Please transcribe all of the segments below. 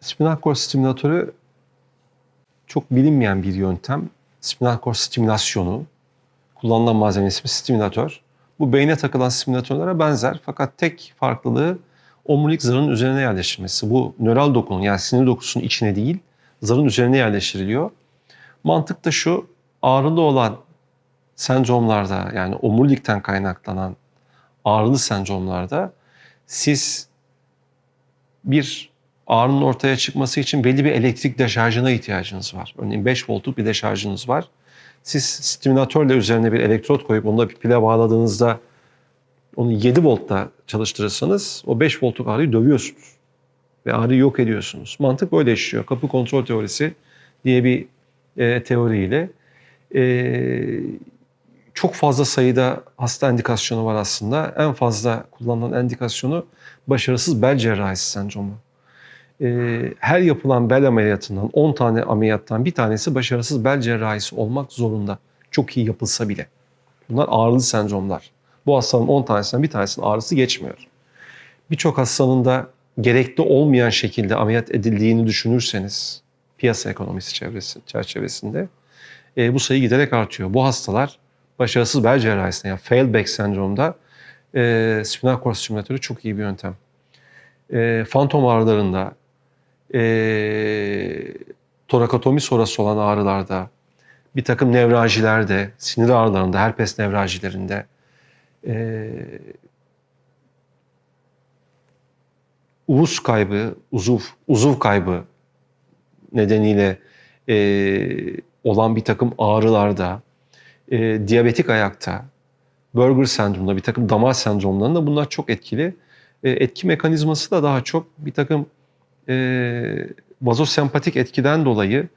Spinal cord stimülatörü çok bilinmeyen bir yöntem. Spinal cord stimülasyonu. Kullanılan malzeme ismi stimülatör. Bu beyne takılan stimülatörlere benzer fakat tek farklılığı omurilik zarının üzerine yerleştirilmesi. Bu nöral dokunun yani sinir dokusunun içine değil zarın üzerine yerleştiriliyor. Mantık da şu ağrılı olan sendromlarda yani omurilikten kaynaklanan ağrılı sendromlarda siz bir ağrının ortaya çıkması için belli bir elektrik deşarjına ihtiyacınız var. Örneğin 5 voltluk bir deşarjınız var. Siz stimülatörle üzerine bir elektrot koyup onu da bir pile bağladığınızda onu 7 voltta çalıştırırsanız o 5 voltluk ağrıyı dövüyorsunuz. Ve ağrıyı yok ediyorsunuz. Mantık böyle işliyor. Kapı kontrol teorisi diye bir e, teoriyle. E, çok fazla sayıda hasta endikasyonu var aslında. En fazla kullanılan endikasyonu başarısız bel cerrahisi sendromu. Ee, her yapılan bel ameliyatından 10 tane ameliyattan bir tanesi başarısız bel cerrahisi olmak zorunda. Çok iyi yapılsa bile. Bunlar ağrılı sendromlar. Bu hastanın 10 tanesinden bir tanesinin ağrısı geçmiyor. Birçok hastanın da gerekli olmayan şekilde ameliyat edildiğini düşünürseniz piyasa ekonomisi çevresi, çerçevesinde e, bu sayı giderek artıyor. Bu hastalar başarısız bel cerrahisinde yani failed back sendromda e, spinal cord stimülatörü çok iyi bir yöntem. E, fantom ağrılarında, e, torakotomi sonrası olan ağrılarda, bir takım nevraljilerde, sinir ağrılarında, herpes nevraljilerinde, e, uğuz kaybı, uzuv, uzuv kaybı nedeniyle e, olan bir takım ağrılarda, e, diyabetik ayakta, Burger sendromunda, bir takım damar sendromlarında bunlar çok etkili. E, etki mekanizması da daha çok bir takım e, vazosempatik etkiden dolayı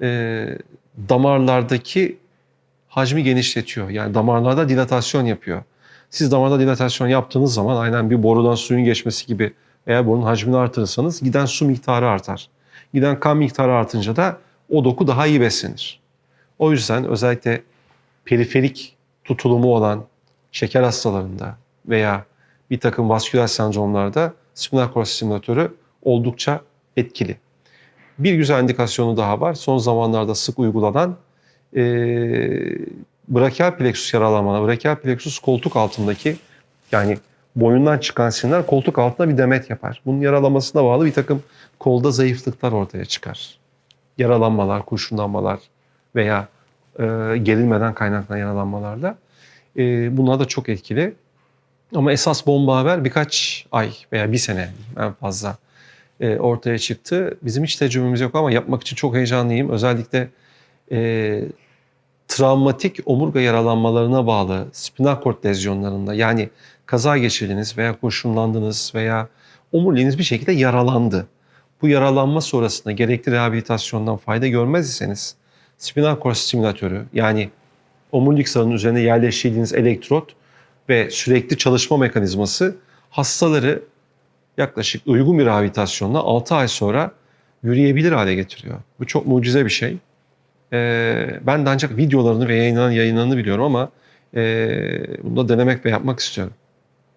e, damarlardaki hacmi genişletiyor. Yani damarlarda dilatasyon yapıyor. Siz damarda dilatasyon yaptığınız zaman aynen bir borudan suyun geçmesi gibi eğer borunun hacmini artırırsanız giden su miktarı artar. Giden kan miktarı artınca da o doku daha iyi beslenir. O yüzden özellikle periferik tutulumu olan şeker hastalarında veya bir takım vasküler sendromlarda spinal cord stimülatörü oldukça etkili. Bir güzel indikasyonu daha var. Son zamanlarda sık uygulanan e, brachial plexus yaralanmaları. Brachial plexus koltuk altındaki yani boyundan çıkan sinirler koltuk altında bir demet yapar. Bunun yaralanmasına bağlı bir takım kolda zayıflıklar ortaya çıkar. Yaralanmalar, kurşunlanmalar veya e, gerilmeden kaynaklanan yaralanmalarla. E, bunlar da çok etkili. Ama esas bomba haber birkaç ay veya bir sene en fazla e, ortaya çıktı. Bizim hiç tecrübemiz yok ama yapmak için çok heyecanlıyım. Özellikle e, travmatik omurga yaralanmalarına bağlı spinal cord lezyonlarında yani kaza geçirdiniz veya kurşunlandınız veya omuriliğiniz bir şekilde yaralandı. Bu yaralanma sonrasında gerekli rehabilitasyondan fayda görmez iseniz spinal cord stimülatörü yani omurilik zarının üzerine yerleştirdiğiniz elektrot ve sürekli çalışma mekanizması hastaları yaklaşık uygun bir rehabilitasyonla 6 ay sonra yürüyebilir hale getiriyor. Bu çok mucize bir şey. Ee, ben de ancak videolarını ve yayınlanan yayınlarını biliyorum ama e, bunu da denemek ve yapmak istiyorum.